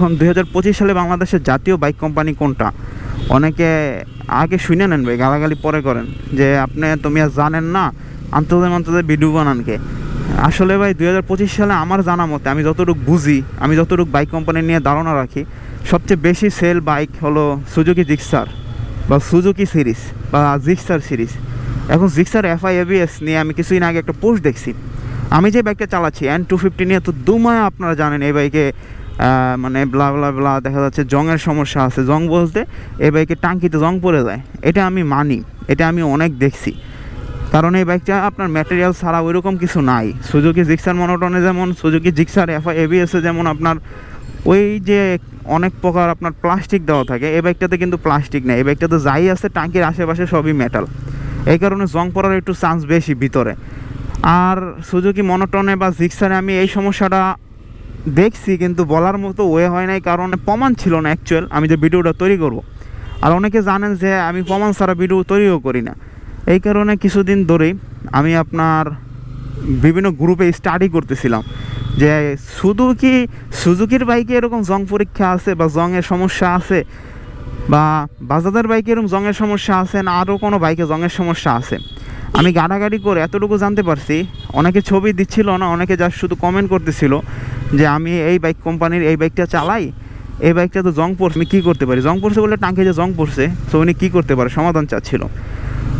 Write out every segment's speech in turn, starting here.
এখন দুই হাজার পঁচিশ সালে বাংলাদেশের জাতীয় বাইক কোম্পানি কোনটা? অনেকে আগে শুনে নেন ভাই, গালাগালি পরে করেন, যে আপনি তুমি আর জানেন না, আন্তর্জাতিক আন্তর্জাতিক ভিডিও বানানকে আসলে ভাই, দুই হাজার পঁচিশ সালে আমার জানা মতে, আমি যতটুকু বুঝি, আমি যতটুকু বাইক কোম্পানি নিয়ে ধারণা রাখি, সবচেয়ে বেশি সেল বাইক হলো সুজুকি জিক্সার বা সুজুকি সিরিজ বা জিক্সার সিরিজ। এখন জিক্সার এফআই এবিএস নিয়ে আমি কিছুদিন আগে একটা পোস্ট দেখছি। আমি যে বাইকটা চালাচ্ছি এন টু ফিফটি নিয়ে তো দুমায় আপনারা জানেন এই বাইকে মানে ব্লা ব্লা ব্লা দেখা যাচ্ছে জংয়ের সমস্যা আছে। জং বলতে এই বাইকে টাঙ্কিতে জং পড়ে যায়। এটা আমি মানি, এটা আমি অনেক দেখছি। কারণ এই বাইকটা আপনার ম্যাটেরিয়াল ছাড়া ওইরকম কিছু নাই। সুজুকি জিক্সার মনোটনে যেমন সুজুকি জিক্সার এফআই এবিএসে যেমন আপনার ওই যে অনেক প্রকার আপনার প্লাস্টিক দেওয়া থাকে, এই বাইকটাতে কিন্তু প্লাস্টিক নেই। এই বাইকটাতে যাই আছে, টাঙ্কির আশেপাশে সবই মেটাল এই কারণে জং পড়ার একটু চান্স বেশি ভিতরে। আর সুজুকি মনোটনে বা জিক্সারে আমি এই সমস্যাটা দেখছি, কিন্তু বলার মতো ওয়ে হয় নাই, কারণ প্রমাণ ছিল না অ্যাকচুয়াল আমি যে ভিডিওটা তৈরি করব। আর অনেকে জানেন যে আমি প্রমাণ ছাড়া ভিডিও তৈরিও করি না। এই কারণে কিছুদিন ধরেই আমি আপনার বিভিন্ন গ্রুপে স্টাডি করতেছিলাম। যে শুধু কি সুজুকির বাইকে এরকম জং পরীক্ষা আছে বা জংয়ের সমস্যা আছে? বা বাজাজের বাইকে এরকম জংয়ের সমস্যা আছে না আরও কোনো বাইকে জংয়ের সমস্যা আছে? আমি গাড়াগাড়ি করে এতটুকু জানতে পারছি, অনেকে ছবি দিচ্ছিল না, অনেকে যা শুধু কমেন্ট করতেছিল। যে আমি এই বাইক কোম্পানির এই বাইকটা চালাই, এই বাইকটা তো জং পড়ছে, আমি কী করতে পারি? জং পড়ছে বলে টাঙ্কি যে জং পড়ছে, তো উনি কী করতে পারে? সমাধান চাচ্ছিল।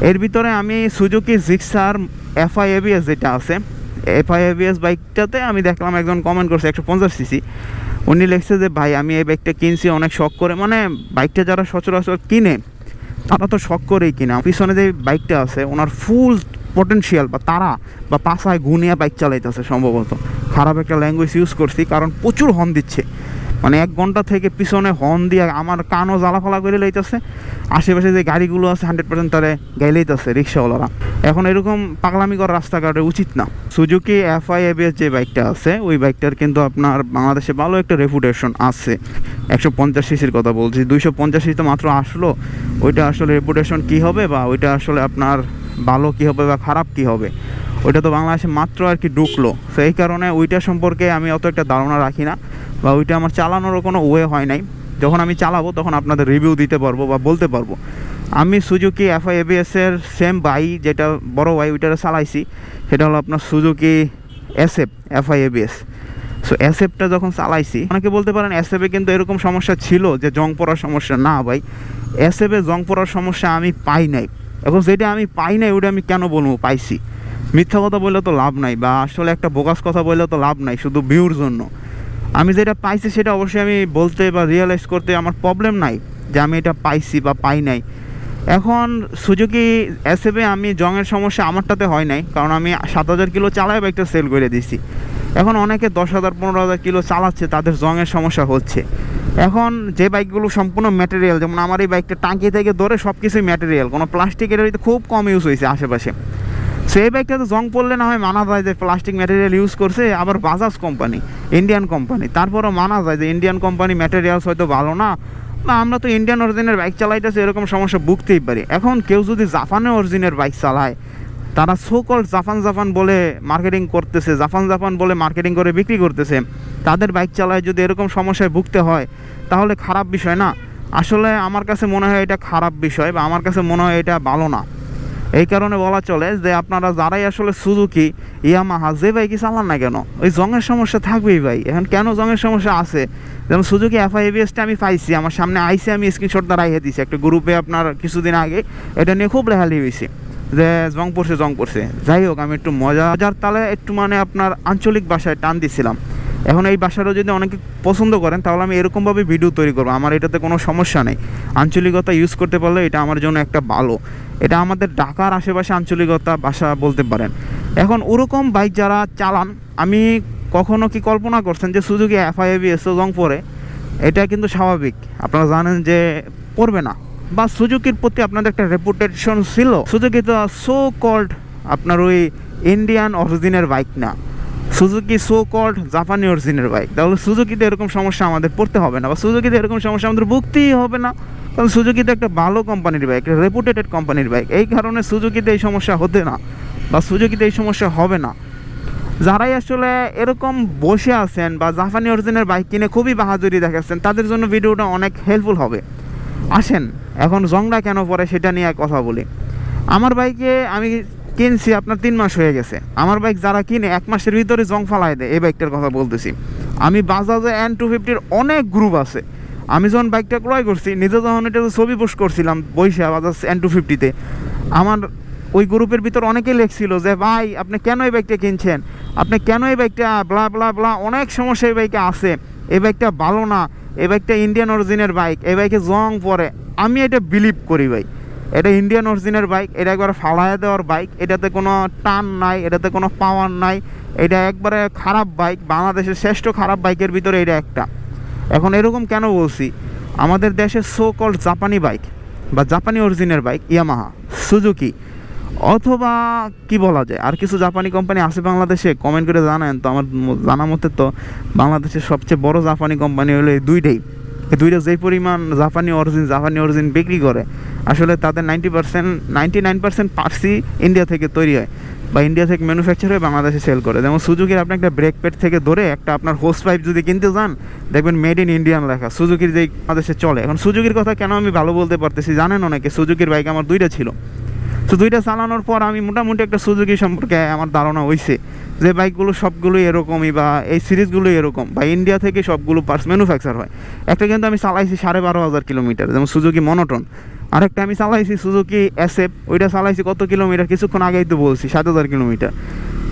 এর ভিতরে আমি সুজুকি জিক্সার এফআই এবিএস যেটা আছে এফআই এবিএস বাইকটাতে আমি দেখলাম একজন কমেন্ট করছে একশো পঞ্চাশ সিসি উনি লিখছে যে, ভাই, আমি এই বাইকটা কিনছি, অনেক শখ করে। মানে বাইকটা যারা সচরাচর কিনে, তারা তো শখ করেই কিনা। পিছনে যে বাইকটা আছে, ওনার ফুল পটেনশিয়াল বা তারা বা পাশায় গুনিয়া বাইক চালাইতেছে সম্ভবত। খারাপ একটা ল্যাঙ্গুয়েজ ইউজ করছি, কারণ প্রচুর হর্ন দিচ্ছে। মানে এক ঘণ্টা থেকে পিছনে হর্ন দিয়ে আমার কানও জ্বালাফালা করে লইতেছে, আশেপাশে যে গাড়িগুলো আছে হান্ড্রেড পার্সেন্ট তারে গাইলেইতেছে রিক্সাওয়ালারা। এখন এরকম পাগলামি করা রাস্তাঘাটে উচিত না। সুজুকি এফআই এবিএস যে বাইকটা আছে, ওই বাইকটার কিন্তু আপনার বাংলাদেশে ভালো একটা রেপুটেশন আছে। একশো পঞ্চাশ সিসির কথা বলছি, দুইশো পঞ্চাশ সিসি তো মাত্র আসলো, ওইটা আসলে রেপুটেশন কী হবে বা ওইটা আসলে আপনার ভালো কী হবে বা খারাপ কী হবে? ওইটা তো বাংলাদেশে মাত্র আর কি ঢুকলো। সেই কারণে ওইটা সম্পর্কে আমি অত একটা ধারণা রাখি না বা ওইটা আমার চালানোরও কোনো ওয়ে হয় নাই। যখন আমি চালাবো, তখন আপনাদের রিভিউ দিতে পারব বা বলতে পারব। আমি সুজুকি এফআই এবিএস এর সেম বাই যেটা বড় বাই ওইটা চালাইছি। সেটা হলো আপনার Suzuki SF FI ABS so এসএফটা যখন চালাইছি, অনেকে বলতে পারেন এসএফে কিন্তু এরকম সমস্যা ছিল যে জং পড়ার সমস্যা। না ভাই এসএফে জং পড়ার সমস্যা আমি পাই নাই। এখন যেটা আমি পাই নাই ওটা আমি কেন বলব? পাইছি। মিথ্যা কথা বললে তো লাভ নাই, বা আসলে একটা বোকাস কথা বললে তো লাভ নাই, শুধু ভিউর জন্য। আমি যেটা পাইছি সেটা অবশ্যই আমি বলতে বা রিয়েলাইজ করতে আমার প্রবলেম নাই, যে আমি এটা পাইছি বা পাই নাই। এখন সুজুকি এসএফে আমি জংয়ের সমস্যা আমারটাতে হয় নাই, কারণ আমি সাত হাজার কিলো চালাই বাইকটা সেল করে দিছি এখন অনেকে দশ হাজার, পনেরো হাজার কিলো চালাচ্ছে, তাদের জংয়ের সমস্যা হচ্ছে। এখন যে বাইকগুলো সম্পূর্ণ ম্যাটেরিয়াল যেমন আমার এই বাইকটা টাঙ্কি থেকে ধরে সব কিছুই ম্যাটেরিয়াল কোনো প্লাস্টিকের খুব কম ইউজ হয়েছে আশেপাশে। সেই বাইকটা তো জং পড়লে না হয় মানা যায় যে প্লাস্টিক ম্যাটেরিয়াল ইউজ করছে, আবার বাজাজ কোম্পানি ইন্ডিয়ান কোম্পানি তারপরও মানা যায় যে ইন্ডিয়ান কোম্পানি ম্যাটেরিয়ালস হয়তো ভালো না। বা আমরা তো ইন্ডিয়ান অরিজিনের বাইক চালাইতেছি, এরকম সমস্যা ভুগতেই পারি। এখন কেউ যদি জাপানে অরিজিনের বাইক চালায়, তারা সোকল জাপান জাপান বলে মার্কেটিং করতেছে জাপান জাপান বলে মার্কেটিং করে বিক্রি করতেছে, তাদের বাইক চালায় যদি এরকম সমস্যায় ভুগতে হয়, তাহলে খারাপ বিষয় না। আসলে আমার কাছে মনে হয় এটা খারাপ বিষয় বা আমার কাছে মনে হয় এটা ভালো না। এই কারণে বলা চলে যে আপনারা যারাই আসলে সুজুকি ইয়ামাহা যে বাইকই চালান না কেন, ওই জংয়ের সমস্যা থাকবেই ভাই। এখন কেন জংয়ের সমস্যা আছে? যেমন সুজুকি এফআই এবিএসটা আমি পাইছি, আমার সামনে আইসে, আমি স্ক্রিনশটটা রাইহে দিছি। একটা গ্রুপে আপনার কিছুদিন আগে এটা নিয়ে খুব লেখালি হয়েছে যে জং পড়ছে জং পড়ছে। যাই হোক, আমি একটু মজা মজার তালে একটু মানে আপনার আঞ্চলিক ভাষায় টান দিছিলাম। এখন এই ভাষাটা যদি অনেকে পছন্দ করেন, তাহলে আমি এরকমভাবে ভিডিও তৈরি করব। আমার এটাতে কোনো সমস্যা নেই। আঞ্চলিকতা ইউজ করতে পারলে এটা আমার জন্য একটা ভালো। এটা আমাদের ঢাকার আশেপাশে আঞ্চলিকতা ভাষা বলতে পারেন। এখন ওরকম বাইক যারা চালান, আমি কখনো কি কল্পনা করছেন যে সুযোগে এফআইবি এসও জং পরে? এটা কিন্তু স্বাভাবিক। আপনারা জানেন যে পড়বে না। বা সুজুকির প্রতি আপনাদের একটা রেপুটেশন ছিল। সুজুকি সো কল্ড আপনার ওই ইন্ডিয়ান অরিজিনের বাইক না। সুজুকি সো কল্ড জাপানি অরিজিনের বাইক তাহলে সুজুকিতে এরকম সমস্যা আমাদের পড়তে হবে না। বা সুজুকিতে এরকম সমস্যা আমাদের ভুগতেই হবে না। কারণ সুজুকিতে একটা ভালো কোম্পানির বাইক রেপুটেটেড কোম্পানির বাইক এই কারণে সুজুকিতে এই সমস্যা হতে না, বা সুজুকিতে এই সমস্যা হবে না। যারাই আসলে এরকম বসে আছেন বা জাপানি অরিজিনের বাইক কিনে খুবই বাহাদুরি দেখাচ্ছেন, তাদের জন্য ভিডিওটা অনেক হেল্পফুল হবে। আসেন, এখন জংটা কেন পরে সেটা নিয়ে কথা বলি। আমার বাইকে আমি কিনছি আপনার তিন মাস হয়ে গেছে। আমার বাইক যারা কিনে, এক মাসের ভিতরে জং ফালাই দেয়, এই বাইকটার কথা বলতেছি। আমি বাজাজে এন টু ফিফটির অনেক গ্রুপ আছে। আমি যখন বাইকটা ক্রয় করছি, নিজে যখন এটা ছবি পোস্ট করছিলাম, বৈশা বাজাজ এন টু ফিফটিতে আমার ওই গ্রুপের ভিতর অনেকেই লেখছিল যে, ভাই, আপনি কেন এই বাইকটা কিনছেন? আপনি কেন এই বাইকটা ব্লা ব্লা ব্লা অনেক সমস্যা এই বাইকে আছে। এই বাইকটা ভালো না। এই বাইকটা ইন্ডিয়ান অরিজিনের বাইক এই বাইকে জং পরে। আমি এটা বিলিভ করি ভাই। এটা ইন্ডিয়ান অরিজিনের বাইক এটা একবার ফালায় দেওয়ার বাইক এটাতে কোনো টান নাই, এটাতে কোনো পাওয়ার নাই, এটা একবারে খারাপ বাইক বাংলাদেশের শ্রেষ্ঠ খারাপ বাইকের ভিতরে এটা একটা। এখন এরকম কেন বলছি? আমাদের দেশের সো কল্ড জাপানি বাইক বা জাপানি অরিজিনের বাইক ইয়ামাহা সুজুকি অথবা কি বলা যায়? আর কিছু জাপানি কোম্পানি আছে বাংলাদেশে কমেন্ট করে জানান তো, আমার জানা মতে তো বাংলাদেশের সবচেয়ে বড় জাপানি কোম্পানি হলো এই দুইটাই। দুইটা যেই পরিমাণ জাপানি অরিজিন জাপানি অরিজিন বিক্রি করে আসলে তাদের ninety percent ninety nine percent Parsi India থেকে তৈরি হয় বা ইন্ডিয়া থেকে ম্যানুফ্যাকচার হয়ে, বাংলাদেশে সেল করে। যেমন সুজুকির আপনি একটা ব্রেক প্যাড থেকে ধরে একটা আপনার হোস পাইপ যদি কিনতে যান, দেখবেন মেড ইন ইন্ডিয়ান লেখা। সুজুকির যেই বাংলাদেশে চলে। এখন সুজুকির কথা কেন আমি ভালো বলতে পারতেছি জানেন অনেকে? সুজুকির বাইক আমার দুইটা ছিল। তো দুইটা চালানোর পর আমি মোটামুটি একটা সুজুকি সম্পর্কে আমার ধারণা হয়েছে যে বাইকগুলো সবগুলোই এরকমই বা এই সিরিজগুলোই এরকম বা ইন্ডিয়া থেকে সবগুলো পার্টস ম্যানুফ্যাকচার হয়। একটা কিন্তু আমি চালাইছি সাড়ে বারো হাজার কিলোমিটার, যেমন সুজুকি মনোটন আরেকটা আমি চালাইছি সুজুকি এসএফ ওইটা চালাইছি কত কিলোমিটার? কিছুক্ষণ আগেই তো বলছি সাত হাজার কিলোমিটার।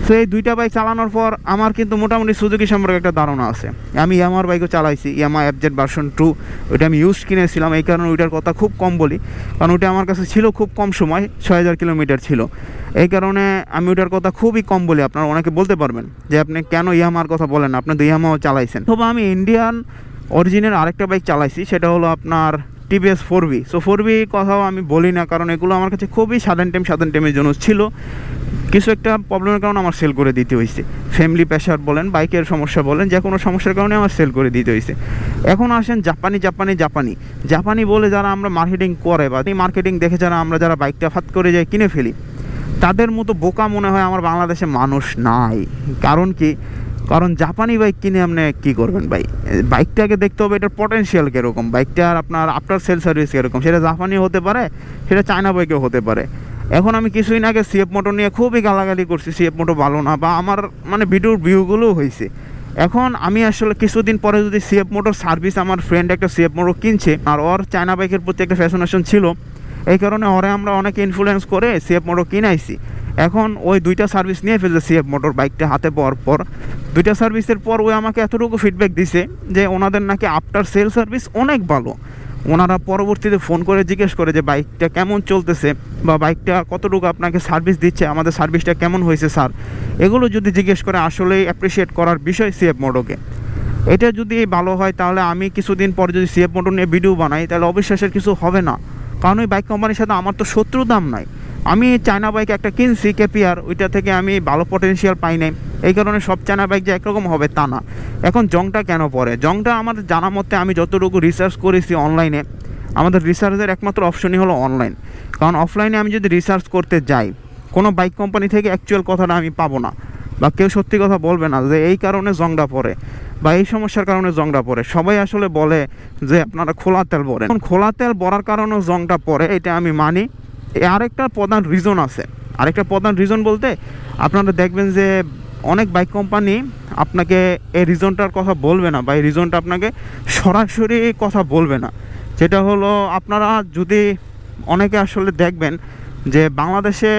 তো এই দুইটা বাইক চালানোর পর আমার কিন্তু মোটামুটি সুজুকি সম্পর্কে একটা ধারণা আছে। আমি ইয়ামার বাইকও চালাইছি ইয়ামা এফজেড ভার্সন টু ওইটা আমি ইউজ কিনেছিলাম। এই কারণে ওইটার কথা খুব কম বলি, কারণ ওইটা আমার কাছে ছিল খুব কম সময় ছয় হাজার কিলোমিটার ছিল। এই কারণে আমি ওইটার কথা খুবই কম বলি, আপনারা অনেকে বলতে পারবেন যে আপনি কেন ইয়ামার কথা বলেন আপনি তো ইয়ামাও চালাইছেন। তবে আমি ইন্ডিয়ান অরিজিনের আরেকটা বাইক চালাইছি, সেটা হলো আপনার TVS four B so four B কথাও আমি বলি না, কারণ এগুলো আমার কাছে খুবই সাধারণ টাইম সাধারণ টাইমের জন্য ছিল। কিছু একটা প্রবলেমের কারণে আমার সেল করে দিতে হয়েছে। ফ্যামিলি প্রেশার বলেন, বাইকের সমস্যা বলেন, যে কোনো সমস্যার কারণে আমার সেল করে দিতে হয়েছে। এখন আসেন জাপানি জাপানি জাপানি জাপানি বলে যারা আমরা মার্কেটিং করে বা এই মার্কেটিং দেখে যারা আমরা যারা বাইকটা ফাত করে যাই, কিনে ফেলি, তাদের মতো বোকা মনে হয় আমার বাংলাদেশে মানুষ নাই। কারণ কি? কারণ জাপানি বাইক কিনে আপনি কী করবেন ভাই? বাইকটাকে দেখতে হবে এটার পটেনশিয়াল কীরকম। বাইকটার আপনার আফটার সেল সার্ভিস কীরকম। সেটা জাপানি হতে পারে, সেটা চায়না বাইকেও হতে পারে। এখন আমি কিছুদিন আগে সিএফ মোটর নিয়ে খুবই গালাগালি করছি সিএফ মোটর ভালো না বা আমার মানে ভিডিওর ভিউগুলোও হয়েছে। এখন আমি আসলে কিছুদিন পরে যদি সিএফ মোটর সার্ভিস আমার ফ্রেন্ড একটা সিএফ মোটর কিনছে, আর ওর চায়না বাইকের প্রতি একটা ফ্যাশনেশন ছিল, এই কারণে ওরে আমরা অনেক ইনফ্লুয়েন্স করে সিএফ মোটর কিনাইছি এখন ওই দুইটা সার্ভিস নিয়ে ফেলছে সিএফ মোটর বাইকটা হাতে পাওয়ার পর। দুইটা সার্ভিসের পর ওই আমাকে এতটুকু ফিডব্যাক দিছে যে ওনাদের নাকি আফটার সেল সার্ভিস অনেক ভালো। ওনারা পরবর্তীতে ফোন করে জিজ্ঞেস করে যে বাইকটা কেমন চলতেছে বা বাইকটা কতটুকু আপনাকে সার্ভিস দিচ্ছে, আমাদের সার্ভিসটা কেমন হয়েছে স্যার এগুলো যদি জিজ্ঞেস করে আসলেই অ্যাপ্রিসিয়েট করার বিষয় সিএফ মোটরকে এটা যদি ভালো হয় তাহলে আমি কিছুদিন পর যদি সিএফ মোটর নিয়ে ভিডিও বানাই তাহলে অবিশ্বাসের কিছু হবে না। কারণ ওই বাইক কোম্পানির সাথে আমার তো শত্রু দাম নাই। আমি চায়না বাইক একটা কিনছি কেপিআর ওইটা থেকে আমি ভালো পটেনশিয়াল পাই নাই। এই কারণে সব চায়না বাইক যে একরকম হবে তা না। এখন জংটা কেন পড়ে জংটা আমার জানা মতে আমি যতটুকু রিসার্চ করেছি অনলাইনে আমাদের রিসার্চের একমাত্র অপশনই হলো অনলাইন কারণ অফলাইনে আমি যদি রিসার্চ করতে যাই, কোনো বাইক কোম্পানি থেকে অ্যাকচুয়াল কথাটা আমি পাবো না। বা কেউ সত্যি কথা বলবে না যে এই কারণে জংটা পড়ে বা এই সমস্যার কারণে জংটা পড়ে সবাই আসলে বলে যে আপনারা খোলা তেল পড়েন এখন খোলা তেল পড়ার কারণেও জংটা পড়ে এটা আমি মানি। আরেকটা প্রধান রিজন আছে। আরেকটা প্রধান রিজন বলতে আপনারা দেখবেন যে অনেক বাইক কোম্পানি আপনাকে এই রিজনটার কথা বলবে না বা এই রিজনটা আপনাকে সরাসরি কথা বলবে না। যেটা হলো আপনারা যদি অনেকে আসলে দেখবেন যে বাংলাদেশে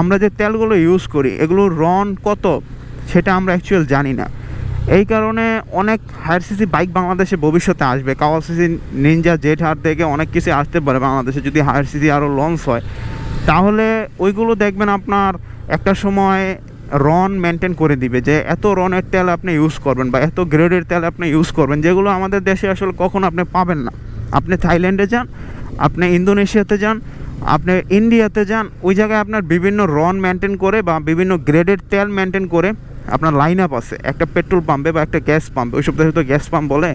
আমরা যে তেলগুলো ইউজ করি এগুলোর রন কত সেটা আমরা অ্যাকচুয়াল জানি না। এই কারণে অনেক হায়ার সিসি বাইক বাংলাদেশে ভবিষ্যতে আসবে। কাওয়াসিসি নিনজা জেট হার থেকে অনেক কিছু আসতে পারে বাংলাদেশে, যদি হায়ার সিসি আরও লঞ্চ হয়। তাহলে ওইগুলো দেখবেন আপনার একটা সময় রন মেনটেন করে দিবে যে এত রনের তেল আপনি ইউজ করবেন বা এত গ্রেডের তেল আপনি ইউজ করবেন, যেগুলো আমাদের দেশে আসলে কখনো আপনি পাবেন না। আপনি থাইল্যান্ডে যান, আপনি ইন্দোনেশিয়াতে যান, আপনি ইন্ডিয়াতে যান, ওই জায়গায় আপনার বিভিন্ন রন মেনটেন করে বা বিভিন্ন গ্রেডের তেল মেনটেন করে আপনার লাইন আপ আছে, একটা পেট্রোল পাম্পে বা একটা গ্যাস পাম্পে ওইসব দেশে তো গ্যাস পাম্প বলে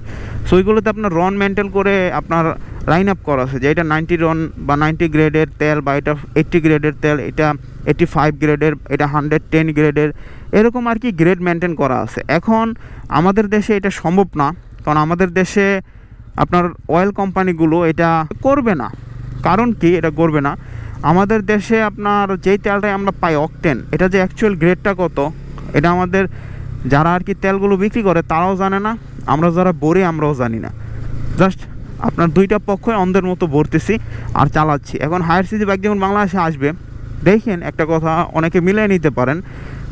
সো ওইগুলোতে আপনার রন মেনটেন করে আপনার লাইন আপ করা আছে, যে এটা নাইনটি রন বা নাইনটি গ্রেডের তেল বা এটা এইট্টি গ্রেডের তেল, এটা এইটটি ফাইভ গ্রেডের এটা হান্ড্রেড টেন গ্রেডের এরকম আর কি গ্রেড মেনটেন করা আছে। এখন আমাদের দেশে এটা সম্ভব না, কারণ আমাদের দেশে আপনার অয়েল কোম্পানিগুলো এটা করবে না। কারণ কি? এটা করবে না। আমাদের দেশে আপনার যেই তেলটাই আমরা পাই অকটেন এটা যে অ্যাকচুয়াল গ্রেডটা কত এটা আমাদের যারা আর কি তেলগুলো বিক্রি করে, তারাও জানে না। আমরা যারা বরি আমরাও জানি না। জাস্ট আপনার দুইটা পক্ষই অন্ধের মতো ভরতেছি আর চালাচ্ছি। এখন হায়ার সিজি বাইক যখন বাংলাদেশে আসবে, দেখেন একটা কথা অনেকে মিলিয়ে নিতে পারেন।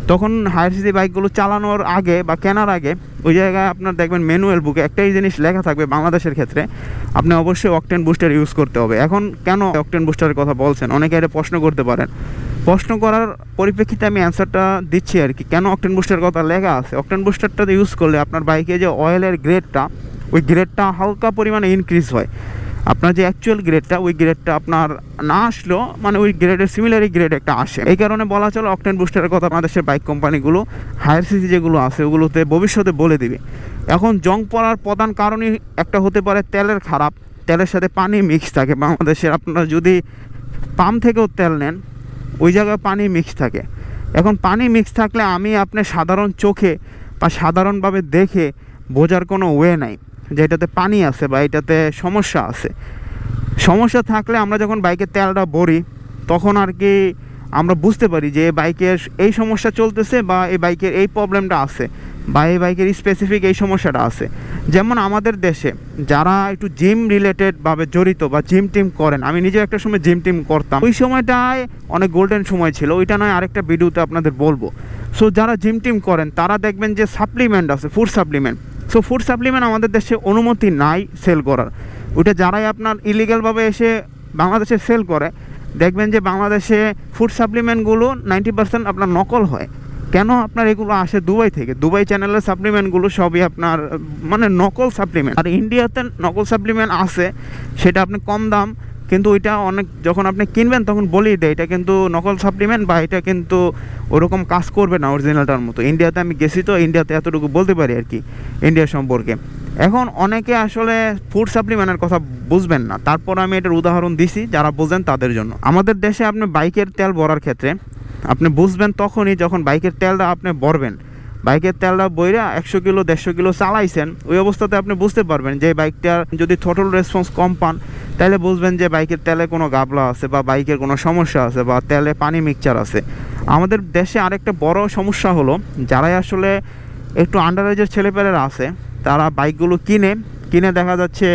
তখন হায়ার সিজি বাইকগুলো চালানোর আগে বা কেনার আগে ওই জায়গায় আপনার দেখবেন ম্যানুয়াল বুকে একটাই জিনিস লেখা থাকবে বাংলাদেশের ক্ষেত্রে। আপনি অবশ্যই অকটেন বুস্টার ইউজ করতে হবে। এখন কেন অকটেন বুস্টারের কথা বলছেন? অনেকে এটা প্রশ্ন করতে পারেন। প্রশ্ন করার পরিপ্রেক্ষিতে আমি অ্যান্সারটা দিচ্ছি আর কি। কেন অকটেন বুস্টার কথা লেখা আছে? অকটেন বুস্টারটা ইউজ করলে আপনার বাইকে যে অয়েলের গ্রেডটা ওই গ্রেডটা হালকা পরিমাণে ইনক্রিজ হয়। আপনার যে অ্যাকচুয়াল গ্রেডটা ওই গ্রেডটা আপনার না আসলেও মানে ওই গ্রেডের সিমিলারই গ্রেড একটা আসে। এই কারণে বলা চলো অকটেন বুস্টারের কথা আমাদের বাংলাদেশের বাইক কোম্পানিগুলো হায়ার সিসি যেগুলো আছে, ওগুলোতে ভবিষ্যতে বলে দিবে। এখন জং পড়ার প্রধান কারণই একটা হতে পারে তেলের খারাপ। তেলের সাথে পানি মিক্স থাকে। বাংলাদেশের আপনারা যদি পাম্প থেকেও তেল নেন ওই জায়গায় পানি মিক্স থাকে। এখন পানি মিক্স থাকলে আমি আপনি সাধারণ চোখে বা সাধারণভাবে দেখে বোঝার কোনো ওয়ে নাই যে এটাতে পানি আছে বা এটাতে সমস্যা আছে। সমস্যা থাকলে আমরা যখন বাইকের তেলটা ভরি, তখন আর কি আমরা বুঝতে পারি যে বাইকের এই সমস্যা চলতেছে বা এই বাইকের এই প্রবলেমটা আছে। বা এই বাইকের স্পেসিফিক এই সমস্যাটা আছে। যেমন আমাদের দেশে যারা একটু জিম রিলেটেডভাবে জড়িত বা জিম টিম করেন, আমি নিজে একটা সময় জিম টিম করতাম। ওই সময়টায় অনেক গোল্ডেন সময় ছিল, ওইটা নয় আরেকটা ভিডিওতে আপনাদের বলব। সো যারা জিম টিম করেন, তারা দেখবেন যে সাপ্লিমেন্ট আছে food supplement so food supplement আমাদের দেশে অনুমতি নাই সেল করার। ওইটা যারাই আপনার ইলিগালভাবে এসে বাংলাদেশে সেল করে, দেখবেন যে বাংলাদেশে ফুড সাপ্লিমেন্টগুলো নাইনটি পার্সেন্ট আপনার নকল হয়। কেন আপনার এগুলো আসে দুবাই থেকে? দুবাই চ্যানেলের সাপ্লিমেন্টগুলো সবই আপনার মানে নকল সাপ্লিমেন্ট আর ইন্ডিয়াতে নকল সাপ্লিমেন্ট আছে, সেটা আপনি কম দাম, কিন্তু ওইটা অনেক, যখন আপনি কিনবেন তখন বলি দেয়, এটা কিন্তু নকল সাপ্লিমেন্ট বা এটা কিন্তু ওরকম কাজ করবে না অরিজিনালটার মতো। ইন্ডিয়াতে আমি গেছি তো ইন্ডিয়াতে এতটুকু বলতে পারি আর কি ইন্ডিয়া সম্পর্কে। এখন অনেকে আসলে ফুড সাপ্লিমেন্টের কথা বুঝবেন না। তারপর আমি এটার উদাহরণ দিছি, যারা বোঝেন তাদের জন্য। আমাদের দেশে আপনি বাইকের তেল ভরার ক্ষেত্রে আপনি বুঝবেন তখনই যখন বাইকের তেলটা আপনি ভরবেন। বাইকের তেলটা বইরা একশো কিলো, দেড়শো কিলো চালাইছেন, ওই অবস্থাতে আপনি বুঝতে পারবেন যে বাইকটার যদি থটল রেসপন্স কম পান, তাহলে বুঝবেন যে বাইকের তেলে কোনো গাবলা আছে বা বাইকের কোনো সমস্যা আছে বা তেলে পানি মিক্সচার আছে। আমাদের দেশে আরেকটা বড় সমস্যা হলো, যারাই আসলে একটু আন্ডার এজের ছেলেপেলেরা আছে, তারা বাইকগুলো কিনে কিনে দেখা যাচ্ছে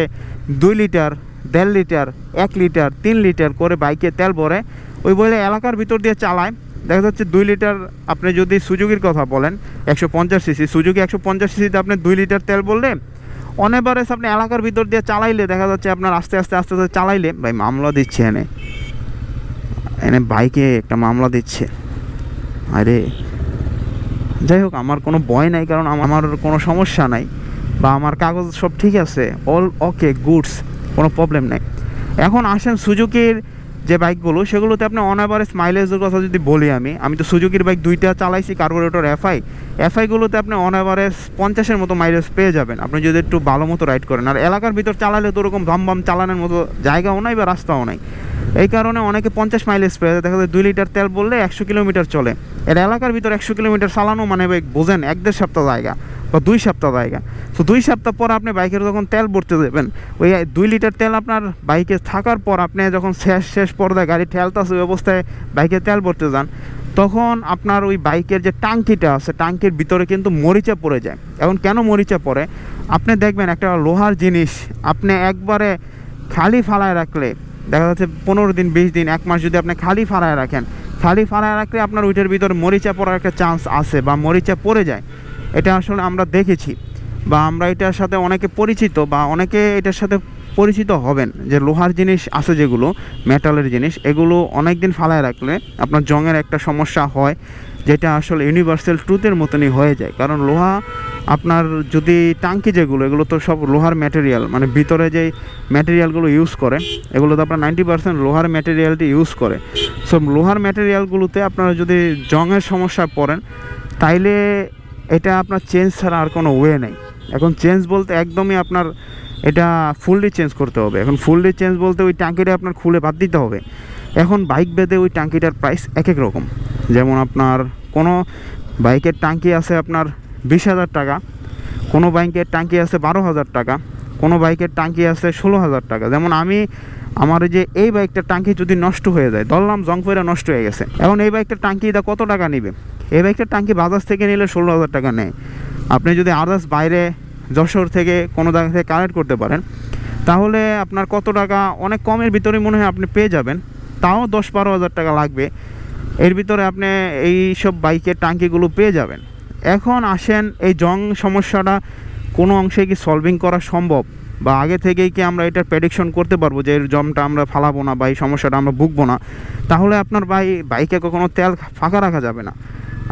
দুই লিটার, দেড় লিটার, এক লিটার, তিন লিটার করে বাইকে তেল ভরে, ওই বলে এলাকার ভিতর দিয়ে চালায়। দেখা যাচ্ছে দুই লিটার আপনি যদি সুজুকির কথা বলেন, একশো পঞ্চাশ সিসি, সুজুকি একশো পঞ্চাশ সিসিতে আপনি দুই লিটার তেল বললে অনেবারেস আপনি এলাকার ভিতর দিয়ে চালাইলে, দেখা যাচ্ছে আপনার আস্তে আস্তে আস্তে আস্তে চালাইলে, ভাই মামলা দিচ্ছে এনে। এনে বাইকে একটা মামলা দিচ্ছে। আরে, যাই হোক, আমার কোনো ভয় নাই, কারণ আমার কোনো সমস্যা নাই, বা আমার কাগজ সব ঠিক আছে অল ওকে গুডস কোনো প্রবলেম নাই। এখন আসেন সুজুকির যে বাইকগুলো, সেগুলোতে আপনি অন অ্যাভারেজ মাইলেজের কথা যদি বলি আমি আমি তো সুজুকির বাইক দুইটা চালাইছি কার্বোরেটর এফআই এফআইগুলোতে আপনি অন অ্যাভারেজ পঞ্চাশের মতো মাইলেজ পেয়ে যাবেন। আপনি যদি একটু ভালো মতো রাইড করেন। আর এলাকার ভিতর চালালে তো ওরকম ধম বাম চালানোর মতো জায়গাও নাই বা রাস্তাও নাই। এই কারণে অনেকে পঞ্চাশ মাইলেজ পেয়ে যায়। দেখা যায় দুই লিটার তেল বললে একশো কিলোমিটার চলে। এর এলাকার ভিতর একশো কিলোমিটার চালানো মানে ভাই বোঝেন, এক দেড় সপ্তাহ জায়গা। বা দুই সপ্তাহ জায়গা। তো দুই সপ্তাহ পর আপনি বাইকের যখন তেল ভরতে দেবেন ওই দুই লিটার তেল আপনার বাইকে থাকার পর আপনি যখন শেষ শেষ পর্দায় গাড়ি ঠেলতাছে ওই অবস্থায় বাইকে তেল ভরতে যান, তখন আপনার ওই বাইকের যে টাঙ্কিটা আছে, টাঙ্কির ভিতরে কিন্তু মরিচা পড়ে যায়। এখন কেন মরিচা পড়ে? আপনি দেখবেন একটা লোহার জিনিস, আপনি একবারে খালি ফালায় রাখলে, দেখা যাচ্ছে পনেরো দিন, বিশ দিন, এক মাস যদি আপনি খালি ফালায় রাখেন, খালি ফালায় রাখলে আপনার ওইটার ভিতরে মরিচা পড়ার একটা চান্স আছে বা মরিচা পড়ে যায়। এটা আসলে আমরা দেখেছি বা আমরা এটার সাথে অনেকে পরিচিত বা অনেকে এটার সাথে পরিচিত হবেন যে লোহার জিনিস আছে যেগুলো মেটালের জিনিস, এগুলো অনেক দিন ফালায় রাখলে আপনার জংয়ের একটা সমস্যা হয়, যেটা আসলে ইউনিভার্সাল ট্রুথের মতনই হয়ে যায়। কারণ লোহা আপনার যদি টাঙ্কি যেগুলো, এগুলো তো সব লোহার ম্যাটেরিয়াল মানে ভিতরে যেই ম্যাটেরিয়ালগুলো ইউজ করে, এগুলো তো আপনার নাইনটি পার্সেন্ট লোহার ম্যাটেরিয়ালটি ইউজ করে। সব লোহার ম্যাটেরিয়ালগুলোতে আপনারা যদি জংয়ের সমস্যায় পড়েন, তাইলে এটা আপনার চেঞ্জ ছাড়া আর কোনো ওয়ে নেই। এখন চেঞ্জ বলতে একদমই আপনার এটা ফুললি চেঞ্জ করতে হবে। এখন ফুললি চেঞ্জ বলতে ওই ট্যাঙ্কিটা আপনার খুলে বাদ দিতে হবে। এখন বাইক বেঁধে ওই ট্যাঙ্কিটার প্রাইস এক এক রকম। যেমন আপনার কোনো বাইকের ট্যাঙ্কি আছে আপনার বিশ হাজার টাকা, কোনো বাইকের ট্যাঙ্কি আছে বারো হাজার টাকা, কোনো বাইকের ট্যাঙ্কি আছে ষোলো হাজার টাকা। যেমন আমি, আমার যে এই বাইকটার টাঙ্কি যদি নষ্ট হয়ে যায়, ধরলাম জংপুরে নষ্ট হয়ে গেছে। এখন এই বাইকটার টাঙ্কিটা কত টাকা নেবে? এই বাইকটার টাঙ্কি বাজাজ থেকে নিলে ষোলো হাজার টাকা নেয়। আপনি যদি আদার্স বাইরে যশোর থেকে কোনো জায়গা থেকে কালেক্ট করতে পারেন, তাহলে আপনার কত টাকা, অনেক কমের ভিতরে মনে হয় আপনি পেয়ে যাবেন। তাও দশ বারো হাজার টাকা লাগবে। এর ভিতরে আপনি এই সব বাইকের টাঙ্কিগুলো পেয়ে যাবেন। এখন আসেন, এই জং সমস্যাটা কোনো অংশে কি সলভিং করা সম্ভব? বা আগে থেকেই কি আমরা এটার প্রেডিকশন করতে পারব যে এর জমটা আমরা ফালাবো না বা এই সমস্যাটা আমরা ভুগবো না? তাহলে আপনার বাই বাইকে কখনো তেল ফাঁকা রাখা যাবে না।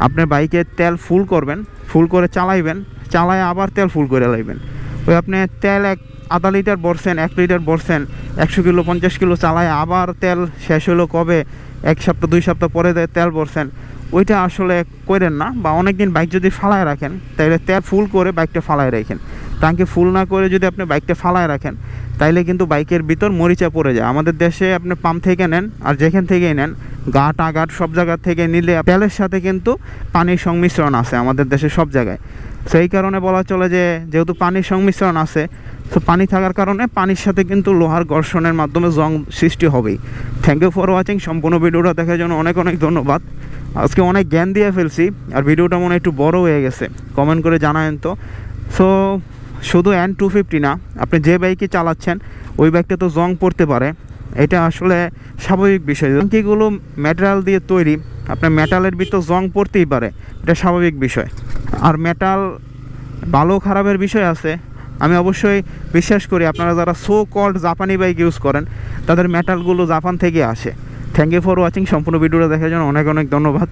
আপনি বাইকে তেল ফুল করবেন, ফুল করে চালাইবেন, চালায় আবার তেল ফুল করে লাইবেন। ওই আপনি তেল এক আধা লিটার বসছেন এক লিটার বসছেন একশো কিলো, পঞ্চাশ কিলো চালায় আবার তেল শেষ হলো কবে, এক সপ্তাহ, দুই সপ্তাহ পরে তেল ভরছেন ওইটা আসলে করেন না বা অনেক দিন বাইক যদি ফালায় রাখেন তাহলে তেল ফুল করে বাইকটা ফালায় রাখেন। টাঙ্কি ফুল না করে যদি আপনি বাইকটা ফালায় রাখেন, তাইলে কিন্তু বাইকের ভিতর মরিচা পড়ে যায়। আমাদের দেশে আপনি পাম্প থেকে নেন আর যেখান থেকেই নেন গাট আগাট সব জায়গা থেকে নিলে তেলের সাথে কিন্তু পানির সংমিশ্রণ আছে আমাদের দেশে সব জায়গায়। সেই কারণে বলা চলে যে, যেহেতু পানির সংমিশ্রণ আছে, তো পানি থাকার কারণে পানির সাথে কিন্তু লোহার ঘর্ষণের মাধ্যমে জং সৃষ্টি হবেই। থ্যাংক ইউ ফর ওয়াচিং সম্পূর্ণ ভিডিওটা দেখার জন্য অনেক অনেক ধন্যবাদ। আজকে অনেক জ্ঞান দিয়ে ফেলছি, আর ভিডিওটা মনে একটু বড় হয়ে গেছে। কমেন্ট করে জানায়েন তো। সো শুধু এন টু ফিফটি না, আপনি যে বাইকে চালাচ্ছেন, ওই বাইকটা তো জং পড়তে পারে। এটা আসলে স্বাভাবিক বিষয়। ট্যাঙ্কিগুলো ম্যাটেরিয়াল দিয়ে তৈরি, আপনার মেটালের ভিতর জং পড়তেই পারে। এটা স্বাভাবিক বিষয়। আর মেটাল ভালো খারাপের বিষয় আছে। আমি অবশ্যই বিশ্বাস করি, আপনারা যারা সো কল্ড জাপানি বাইক ইউজ করেন, তাদের মেটালগুলো জাপান থেকে আসে। থ্যাংক ইউ ফর ওয়াচিং সম্পূর্ণ ভিডিওটা দেখার জন্য অনেক অনেক ধন্যবাদ।